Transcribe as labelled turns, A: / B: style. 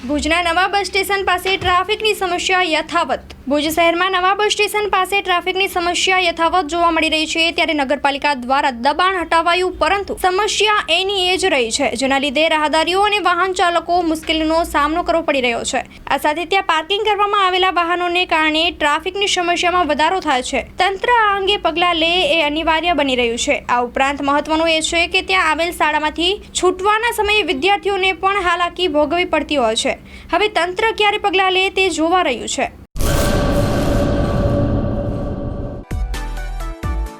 A: ભુજના નવા bus station પાસે ટ્રાફિકની સમસ્યા યથાવત. ભુજ શહેરમાં નવા બસ સ્ટેશન પાસે ટ્રાફિકની સમસ્યા યથાવત જોવા મળી રહી છે ત્યારે નગરપાલિકા દ્વારા દબાણ હટાવાયું, પરંતુ સમસ્યા એની એ જ રહી છે, જેના લીધે રાહદારીઓ અને વાહન ચાલકો મુશ્કેલીનો સામનો કરવો પડી રહ્યો છે. આ સાથે ત્યાં પાર્કિંગ કરવામાં આવેલા વાહનોને કારણે ટ્રાફિકની સમસ્યામાં વધારો થાય છે. તંત્ર આ અંગે પગલાં લે એ અનિવાર્ય બની રહ્યું છે. આ ઉપરાંત મહત્વનું એ છે કે ત્યાં આવેલ શાળામાંથી છૂટવાના સમયે વિદ્યાર્થીઓને પણ હાલાકી ભોગવવી પડતી હોય છે. હવે તંત્ર ક્યારે પગલાં લે તે જોવા રહ્યું છે.